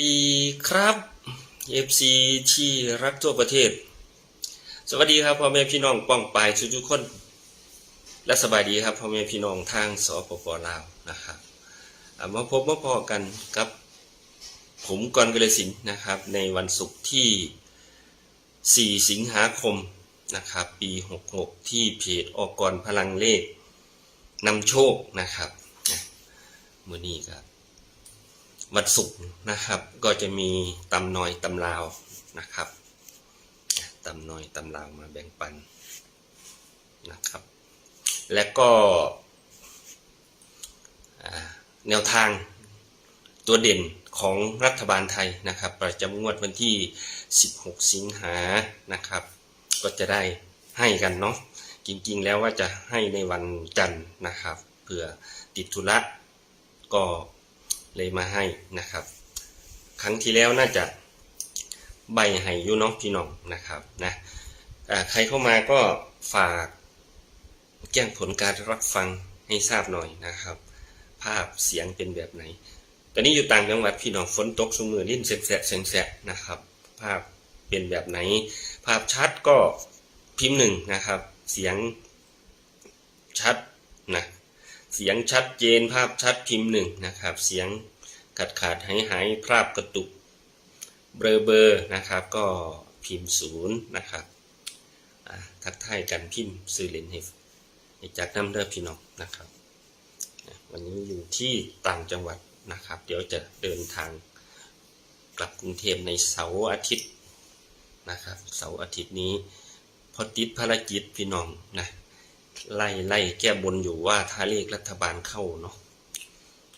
ดีครับ FC ที่รักทั่วประเทศ สวัสดีครับพ่อแม่พี่น้องป้องปายทุกๆคน และสบายดีครับพ่อแม่พี่น้องทางสปปลาวนะครับมาพบมาพอกันกับ ผมกรกฤสินนะครับ ในวันศุกร์ที่ 4 สิงหาคมนะครับ ปี 66 ที่เพจออกกรพลังเลขนำโชคนะครับมือนี้ครับ วันศุกร์นะครับ ก็จะมีตำนอยตำลาวนะครับตำนอยตำลาวมาแบ่งปันนะครับ และก็แนวทางตัวเด่นของรัฐบาลไทยนะครับ ประจำงวดวันที่ 16 สิงหานะครับ ก็จะได้ให้กันเนาะจริงๆแล้วว่าจะให้ในวันจันทร์นะครับเผื่อติดธุระก็ เลยมาให้นะครับ ครั้งที่แล้วน่าจะใบให้ยูน้องพี่น้องนะครับนะใครเข้ามาก็ฝากแจ้งผลการรับฟังให้ทราบหน่อยนะครับ ภาพเสียงเป็นแบบไหน ตอนนี้อยู่ต่างจังหวัดพี่น้องฝนตกสมือลิ้นแสะแสงแสะนะครับ ภาพเป็นแบบไหน ภาพชัดก็พิมพ์หนึ่งนะครับ เสียงชัดนะ เสียงชัดเจนภาพชัดพิมพ์หนึ่งนะครับ เสียงขาดขาดหายหายภาพกระตุกเบลอเบอร์นะครับก็พิมพ์ศูนย์นะครับทักทายกันพิมพ์ซื้อเลนให้ให้จากน้ำเด้อพี่น้องนะครับ วันนี้อยู่ที่ต่างจังหวัดนะครับ เดี๋ยวจะเดินทางกลับกรุงเทพในเสาร์อาทิตย์นะครับเสาร์อาทิตย์นี้พอติดภารกิจพี่น้องนะ ไล่ไล่แก้บนอยู่ว่าถ้าเลขรัฐบาลเข้าเนาะ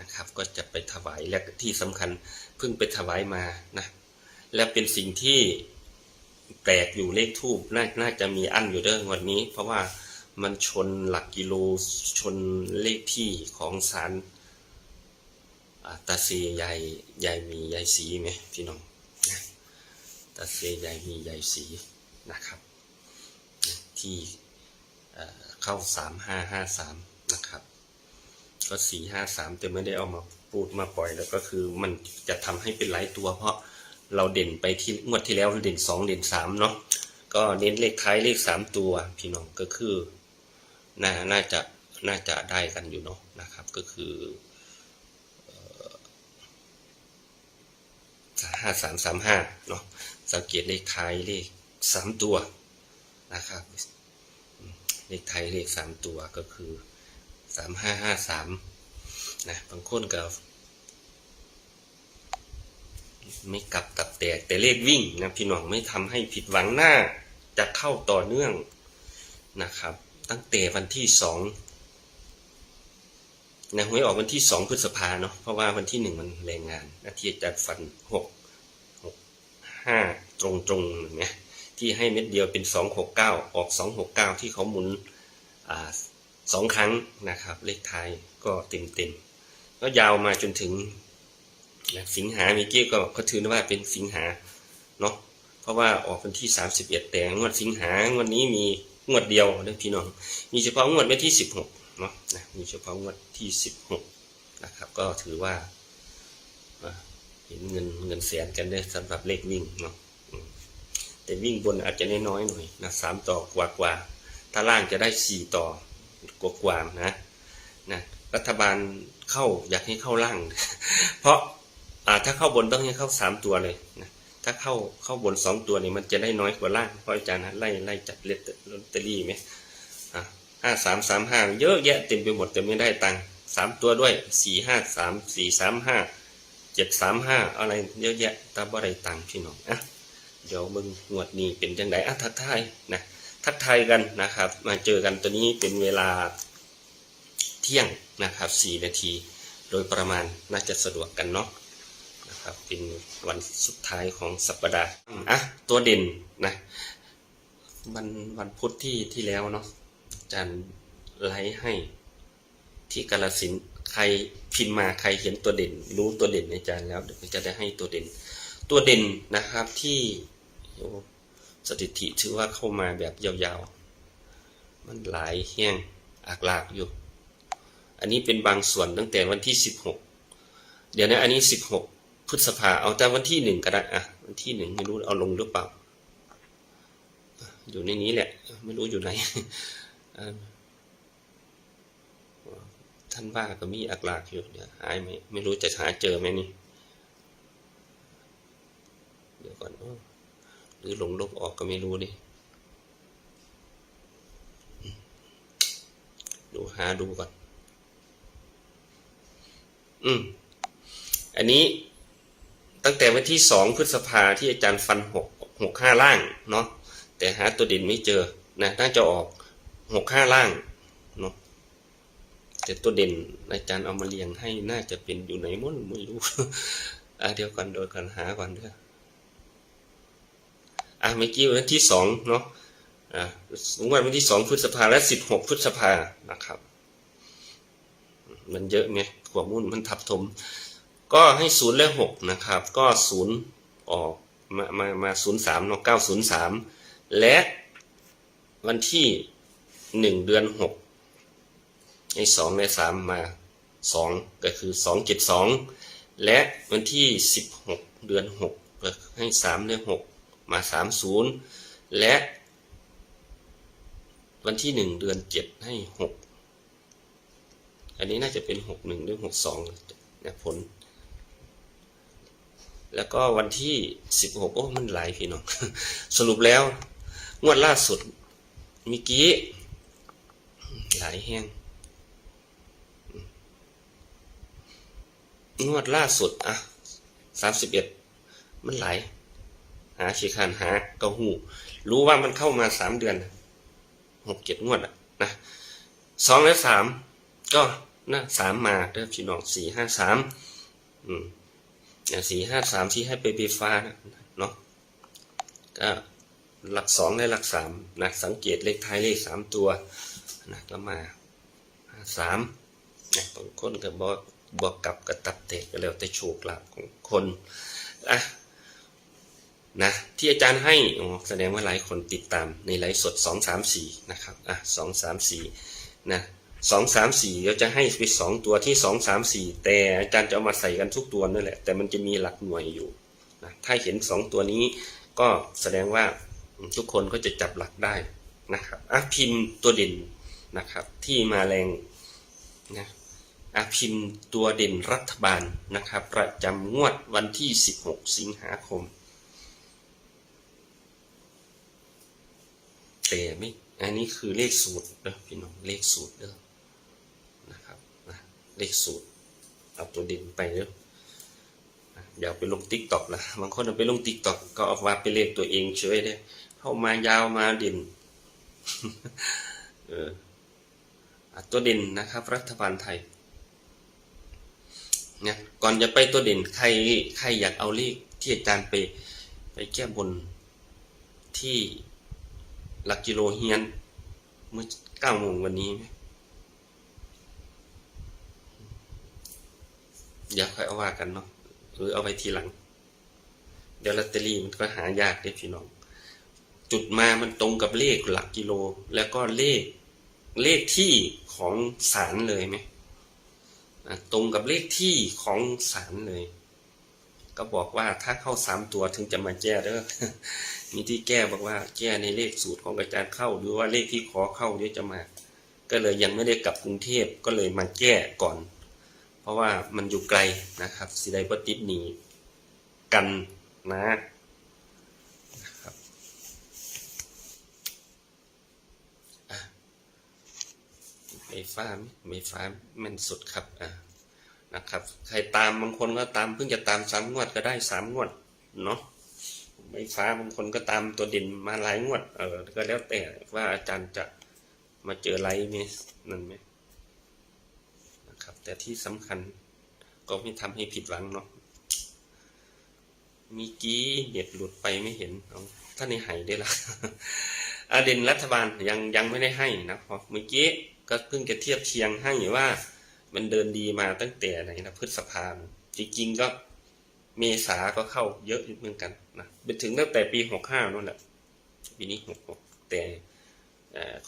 นะครับ ก็จะไปถวายและที่สำคัญเพิ่งไปถวายมานะและเป็นสิ่งที่แปลกอยู่เลขทูบนาน่าจะมีอันอยู่เด้อวันนี้ เพราะว่ามันชนหลักกิโลชนเลขที่ของสารอ่าตาเซยายยายมียายสีไหมพี่น้องตาเซยายมียายสีนะครับ ที่ เข้าสามห้าห้าสามนะครับ ก็สี่ห้าสามแต่ไม่ได้เอามาปูดมาปล่อยแล้วก็คือมันจะทำให้เป็นหลายตัว เพราะเราเด่นไปที่งวดที่แล้วเด่นสองเด่นสามเนาะก็เน้นเลขท้ายเลขสามตัวพี่น้องก็คือน่าน่าจะน่าจะได้กันอยู่เนาะนะครับ ก็คือห้าสามสามห้าเนาะสังเกตเลขท้ายเลขสามตัวนะครับ เลขไทยเลขสามตัวก็คือสามห้าห้าสามนะบางคนก็ไม่กลับตับแตกแต่เลขวิ่งนะพี่น้องไม่ทำให้ผิดหวังหน้าจะเข้าต่อเนื่องนะครับ ตั้งแต่วันที่สองนะหวยออกวันที่สองพฤษภาเนาะเพราะว่าวันที่หนึ่งมันแรงงานนาทีอาจารย์ฟันหกหกห้าตรงตรงๆเห็นไหม ที่ให้เม็ดเดียวเป็น 269 ออก 269 ที่เขาหมุนอสองครั้งนะครับ เลขท้ายก็เต็มเต็มก็ยาวมาจนถึงสิงหาเมื่อกี้ก็เขาถือว่าเป็นสิงหาเนาะเพราะว่าออกวันที่ 31 แต่งวดสิงหางวดนี้มีงวดเดียวเด้พี่น้อง มีเฉพาะงวดวันที่ 16เนาะนะมีเฉพาะงวดที่ 16นะครับ ก็ถือว่าเห็นเงินเงินแสนกันเด้สำหรับเลขวิ่งเนาะ แต่วิ่งบนอาจจะน้อยๆหน่อยนะสามต่อกว่ากว่าถ้าล่างจะได้สี่ต่อกว่ากว่านะนะรัฐบาลเข้าอยากให้เข้าล่าง เพราะอ่าถ้าเข้าบนต้องให้เข้าสามตัวเลยนะถ้าเข้าเข้าบนสองตัวนี่มันจะได้น้อยกว่าล่างเพราะอาจารย์นะไล่ไล่จัดเลตลอตเตอรี่ไหมอ่าห้าสามสามห้าเยอะแยะเต็มไปหมดแต่ไม่ได้ตังค์สามตัวด้วยสี่ห้าสามสี่สามห้าเจ็ดสามห้าอะไรเยอะแยะต่บ่ได้ตังค์พี่น้องอะ เดี๋ยวมึงงวดนี้เป็นจังไดอะทักทายนะทักทายกันนะครับ มาเจอกันตัวนี้เป็นเวลาเที่ยงนะครับสี่นาที โดยประมาณน่าจะสะดวกกันเนาะนะครับเป็นวันสุดท้ายของสัปดาห์อะตัวเด่นนะวันวันพุธที่ที่แล้วเนาะอาจารย์ไลฟ์ให้ที่กาลสินใครพิมพ์มาใครเห็นตัวเด่น รู้ตัวเด่นในอาจารย์แล้วเดี๋ยวจะได้ให้ตัวเด่น ตัวเด่นนะครับที่สถิติถือว่าเข้ามาแบบยาวๆ มันหลายแห้งอากลากอยู่ อันนี้เป็นบางส่วนตั้งแต่วันที่สิบหกเดี๋ยวนะอันนี้สิบหกพฤษภาเอาแต่วันที่หนึ่งก็ได้อะวันที่หนึ่งไม่รู้เอาลงหรือเปล่า อยู่ในนี้แหละ ไม่รู้อยู่ไหนท่านว่าก็มีอักหลากอยู่เดี๋ยวหายไหมไม่รู้จะหาเจอไหมนี่ เดี๋ยวก่อนหรือหลงลบออกก็ไม่รู้ดิดูหาดูก่อน อืม อันนี้ตั้งแต่วันที่สองพฤษภาที่อาจารย์ฟันหกหกห้าล่างเนาะแต่หาตัวเด่นไม่เจอนะน่าจะออกหกห้าล่างเนาะแต่ตัวเด่นอาจารย์เอามาเรียงให้น่าจะเป็นอยู่ไหนมั้งไม่รู้อะเดี๋ยวก่อนโดยกันหาก่อนเด้อ อะเมื่อกี้วันที่สองเนาะอะวันวันที่สองพฤษภาและสิบหกพฤษภานะครับ มันเยอะไงขวบมุ่นมันทับถม ก็ให้ศูนย์และหกนะครับ ก็ศูนย์ออกมามามาศูนย์สามเนาะเก้าศูนย์สามและวันที่หนึ่งเดือนหกให้สองและสามมาสองก็คือสองเจ็ดสองและวันที่สิบหกเดือนหกให้สามและหก มาสามศูนย์และ วันที่หนึ่งเดือนเจ็ดให้หกอันนี้น่าจะเป็นหกหนึ่งหรือหกสองนะผล แล้วก็วันที่สิบหกโอ้มันหลายพี่น้อง สรุปแล้ว งวดล่าสุดมีกี้หลายแห้งงวดล่าสุด อะสามสิบเอ็ดมันหลาย หาชีคานหากระหูรู้ว่ามันเข้ามาสามเดือนหกเจ็ดงวดนะสองและสามก็นะสามมาเริ่มพี่น้องสี่ห้าสามอืมสี่ห้าสามที่ให้ไปปีฟ้าเนาะก็หลักสองและหลักสามนะสังเกตเลขท้ายเลขสามตัวนะก็มาสามนะบางคนก็บอกบอกกลับกับตับเตะก็แล้วแต่โชคลาภของคนอะ นะที่อาจารย์ให้อ๋อแสดงว่าหลายคนติดตามในไลฟ์สดสองสามสี่นะครับอะสองสามสี่นะสองสามสี่เราจะให้ไปสองตัวที่สองสามสี่แต่อาจารย์จะเอามาใส่กันทุกตัวนั่นแหละ แต่มันจะมีหลักหน่วยอยู่นะถ้าเห็นสองตัวนี้ก็แสดงว่าทุกคนก็จะจับหลักได้นะครับอะพิมพ์ตัวเด่นนะครับ ที่มาแรงนะอะพิมพ์ตัวเด่นรัฐบาลนะครับ ประจำงวดวันที่ 16 สิงหาคม แต่ไม่อันนี้คือเลขสูตรเด้อพี่น้องเลขสูตรเด้อนะครับนะเลขสูตรเอาตัวเด่นไปเด้อะอย่าไปลงติ๊กต็อกนะบางคนเอาไปลงติ๊กต็อกก็เอาว่าไปเลขตัวเองเฉยได้เข้ามายาวมาเด่นเอออะตัวเด่นนะครับ รัฐบาลไทยเนี่ยก่อนจะไปตัวเด่นใครใครอยากเอาเลขที่อาจารย์ไปไปแก้บนที่ หลักกิโลเฮียน เมื่อเก้าโมงวันนี้ไหมอย่าค่อยเอาว่ากันเนาะหรือเอาไปทีหลัง เดี๋ยวลอตเตอรี่มันก็หายากเด้พี่น้อง จุดมามันตรงกับเลขหลักกิโล แล้วก็เลขเลขที่ของศาลเลยไหมตรงกับเลขที่ของศาลเลย ก็บอกว่าถ้าเข้าสามตัวถึงจะมาแก้เด้อมีที่แก้บอกว่าแก้ในเลขสูตรของอาจารย์เข้าหรือว่าเลขที่ขอเข้าเดี๋ยวจะมา ก็เลยยังไม่ได้กลับกรุงเทพก็เลยมาแก้ก่อน เพราะว่ามันอยู่ไกลนะครับสิได้ปติดหนีกันนะครับไม่ฟ้าไม่ฟ้าแม่นสุดครับอะ นะครับ ใครตามบางคนก็ตามเพิ่งจะตามสามงวดก็ได้สามงวดเนาะไม่ฟ้าบางคนก็ตามตัวด่นมาหลายงวด เออ ก็แล้วแต่ว่าอาจารย์จะมาเจอไรไหมนั่นไหมนะครับ แต่ที่สำคัญก็ไม่ทำให้ผิดหวังเนาะมีกี้เน็ตหลุดไปไม่เห็นเอาท่านในหายได้ละอาเด่นรัฐบาลยังยังไม่ได้ให้นะเพราะเมื่อกี้ก็เพิ่งจะเทียบเทียงให้ว่า มันเดินดีมาตั้งแต่ไหนนะพฤษภาจริงๆก็เมษาก็เข้าเยอะเหมือนกันนะไปถึงตั้งแต่ปีหกห้านั่นแหละปีนี้หกหกแต่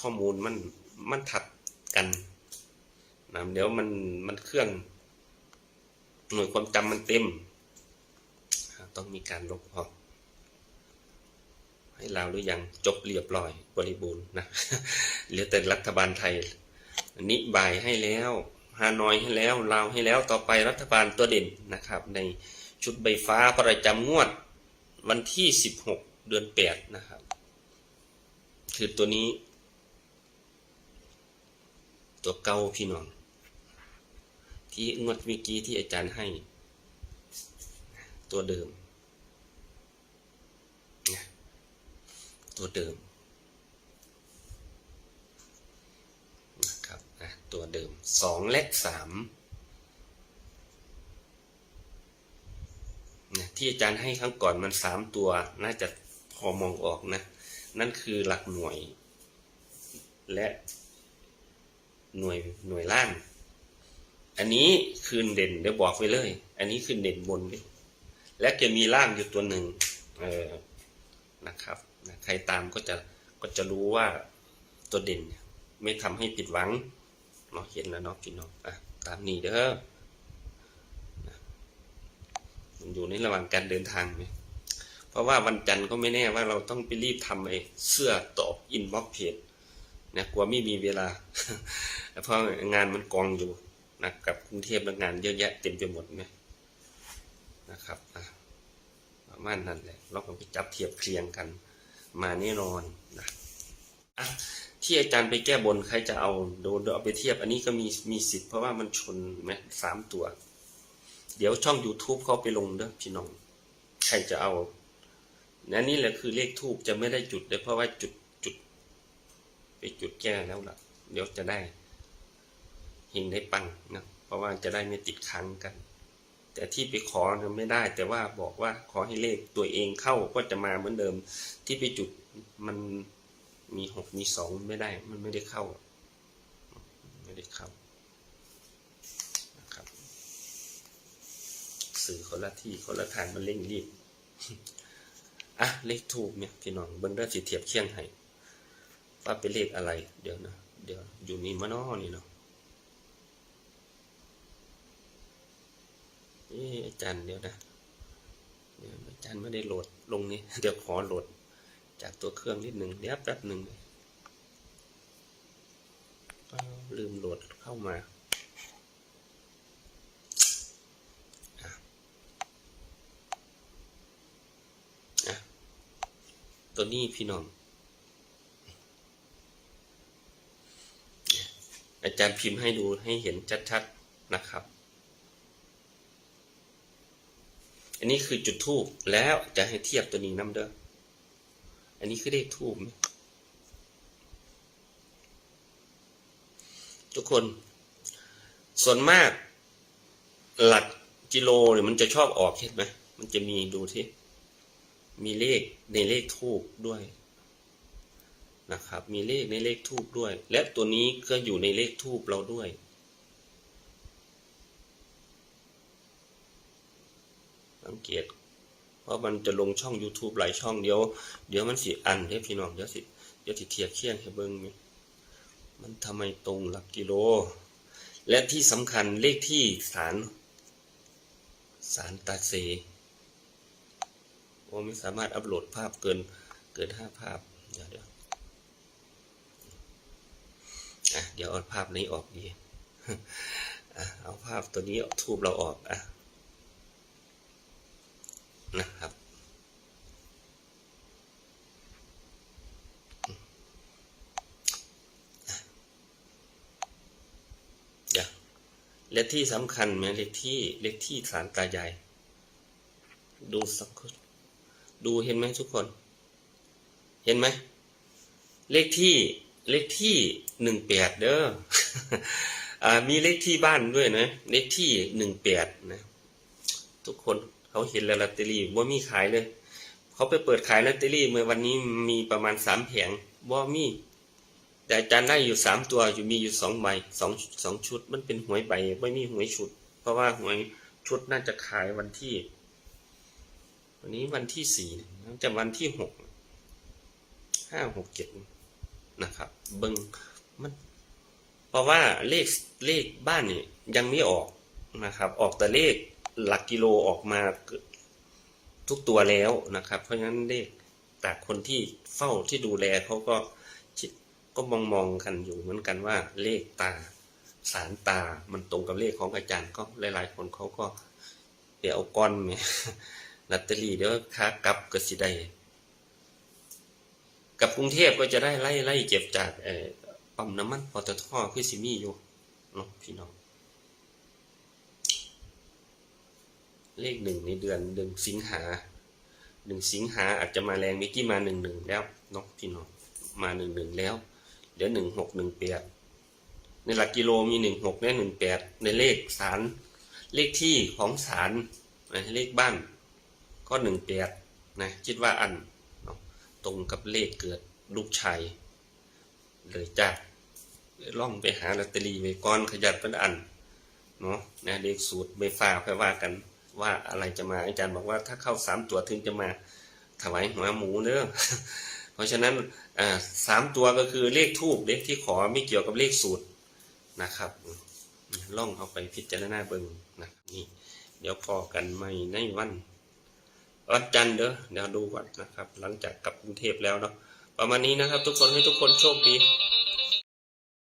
ข้อมูลมันมันถัดกันนะเดี๋ยวมันมันเครื่อง หน่วยความจำมันเต็ม ต้องมีการลบออกให้ลาวหรือยังจบเรียบร้อยบริบูรณ์นะเหลือแต่รัฐบาลไทยนิบายให้แล้ว ฮานอยให้แล้วลาวให้แล้วต่อไปรัฐบาลตัวเด่นนะครับ ในชุดใบฟ้าประจำงวดวันที่ 16 เดือน 8 นะครับ คือตัวนี้ ตัวเก่าพี่น้อง ที่งวดเมื่อกี้ที่อาจารย์ให้ ตัวเดิม ตัวเดิมนะครับอะ ตัวเดิมสองและสามนะที่อาจารย์ให้ครั้งก่อนมันสามตัวน่าจะพอมองออกนะ นั่นคือหลักหน่วย และหน่วยหน่วยล่าง อันนี้คือเด่นเดี๋ยวบอกไว้เลย อันนี้คือเด่นบน และจะมีล่างอยู่ตัวหนึ่งเออนะครับใครตามก็จะก็จะรู้ว่าตัวเด่นไม่ทำให้ผิดหวัง เนาะเห็นแล้วเนาะพี่น้องอะตามนี้เด้อมันอยู่ในระหว่างการเดินทางไหมเพราะว่าวันจันทร์ก็ไม่แน่ว่าเราต้องไปรีบทำไอ้เสื้อตอบอินบ็อกเพจนะกลัวไม่มีเวลา เพราะงานมันกองอยู่นะกับกรุงเทพและงานเยอะแยะเต็มไปหมดไหมนะครับประมาณนั้นแหละเราก็ไปจับเทียบเคียงกันมาแน่นอน อะที่อาจารย์ไปแก้บนใครจะเอาโดนเอาไปเทียบ อันนี้ก็มีมีสิทธิ์เพราะว่ามันชนไหมสามตัว เดี๋ยวช่อง YouTube เขาไปลงเด้อพี่น้อง ใครจะเอาอันนี้แหละคือเลขทูบจะไม่ได้จุดเลยเพราะว่าจุดจุด ไปจุดแก้แล้วล่ะ เดี๋ยวจะได้เฮงได้ปังนะเพราะว่าจะได้ไม่ติดค้างกัน แต่ที่ไปขอเนี่ยไม่ได้ แต่ว่าบอกว่าขอให้เลขตัวเองเข้าก็จะมาเหมือนเดิม ที่ไปจุดมัน มีหกมีสองไม่ได้ มันไม่ได้เข้า ไม่ได้เข้านะครับ สื่อคนละที่คนละทางมันเร่งรีบอะเลขทูบเนี่ยพี่น้องเบิ้งเด้อสิเทียบเคียงให้ว่าเป็นเลขอะไร เดี๋ยวนะเดี๋ยวอยู่นี่มานอนี่เนาะอะอาจารย์เดี๋ยวนะเดี๋ยวอาจารย์ไม่ได้โหลดลงนี้เดี๋ยวขอโหลด จากตัวเครื่องนิดหนึ่งเดี๋ยวแป๊บหนึ่งลืมโหลดเข้ามาตัวนี้พี่น้อง อาจารย์พิมพ์ให้ดูให้เห็นชัดๆนะครับ อันนี้คือจุดทูบแล้วจะให้เทียบตัวนี้น้ำเด้อ อันนี้คือเลขทูบทุกคน ส่วนมาก หลักกิโลเนี่ยมันจะชอบออกเห็นไหมมันจะมีดูที่ มีเลขในเลขทูบด้วยนะครับ มีเลขในเลขทูบด้วย และตัวนี้ก็อยู่ในเลขทูบเราด้วยสังเกต เพราะมันจะลงช่อง YouTube หลายช่องเดี๋ยวเดี๋ยวมันสิอันเด้พี่น้องเดี๋ยวสิเดี๋ยวสิเทียบเคียงให้เบิ่งมันทำไมตรงหลักกิโล และที่สำคัญเลขที่สารสารตาเซโอ้ไม่สามารถอัปโหลดภาพเกินเกินห้าภาพ เดี๋ยวเดี๋ยวอะเดี๋ยวเอาภาพนี้ออกดี อะเอาภาพตัวนี้ทูบเราออกอะ นะครับ เดี๋ยวและที่สำคัญไหมเลขที่เลขที่สารตายาย ดูสักคนดูเห็นไหมทุกคน เห็นไหม เลขที่เลขที่หนึ่งแปดเด้ออมีเลขที่บ้านด้วยนะ เลขที่หนึ่งแปดนะ ทุกคน เขาเห็นแล้วลอตเตอรี่ว่ามีขายเลย เขาไปเปิดขายลอตเตอรี่เมื่อวันนี้มีประมาณสามแผงว่ามี แต่อาจารย์ได้อยู่สามตัวอยู่มีอยู่สองใบสองสองชุด มันเป็นหวยใบไม่มีหวยชุด เพราะว่าหวยชุดน่าจะขายวันที่ วันนี้วันที่สี่จะวันที่หกห้าหกเจ็ดนะครับเบิงมันเพราะว่าเลขเลขบ้านนี่ยังไม่ออกนะครับ ออกแต่เลข หลักกิโลออกมาทุกตัวแล้วนะครับ เพราะฉะนั้นเลขจากคนที่เฝ้าที่ดูแลเขาก็ก็มองมองกันอยู่เหมือนกันว่าเลขตาสารตา มันตรงกับเลขของอาจารย์ก็หลาย ๆ คนเขาก็ เดี๋ยวเอาก้อนเนี่ยลอตเตอรี่เดี๋ยวค้ากลับก็สิได้กับกรุงเทพก็จะได้ไล่ไล่เก็บจากปั๊มน้ำมันปตทคือสิมีอยู่เนาะพี่น้อง เลขหนึ่งในเดือนเดือนสิงหาหนึ่งสิงหาอาจจะมาแรงมิกกี้มาหนึ่งหนึ่งแล้วเนาะพี่น้องมาหนึ่งหนึ่งแล้วเดี๋ยวหนึ่งหกหนึ่งแปดในหลักกิโลมีหนึ่งหกและหนึ่งแปดในเลขสารเลขที่ของสารนเลขบ้านก็หนึ่งแปดนะคิดว่าอันตรงกับเลขเกิดลูกชายเลยจากล่องไปหาลอตเตอรี่ไวก่อนขยันเป็นอันเนาะนะเลขสูตรไม่ฟ้าค่อยว่ากัน ว่าอะไรจะมาอาจารย์บอกว่าถ้าเข้าสามตัวถึงจะมาถวายหัวหมูเด้อเพราะฉะนั้นสามตัวก็คือเลขทูบเลขที่ขอไม่เกี่ยวกับเลขสูตรนะครับล่องเอาไปพิจารณาเบิ่งนะนี่เดี๋ยวพอกันไม่ในวันวันจันทร์เด้อเดี๋ยวดูก่อนนะครับ หลังจากกลับกรุงเทพแล้วเนาะประมาณนี้นะครับ ทุกคนให้ทุกคนโชคดี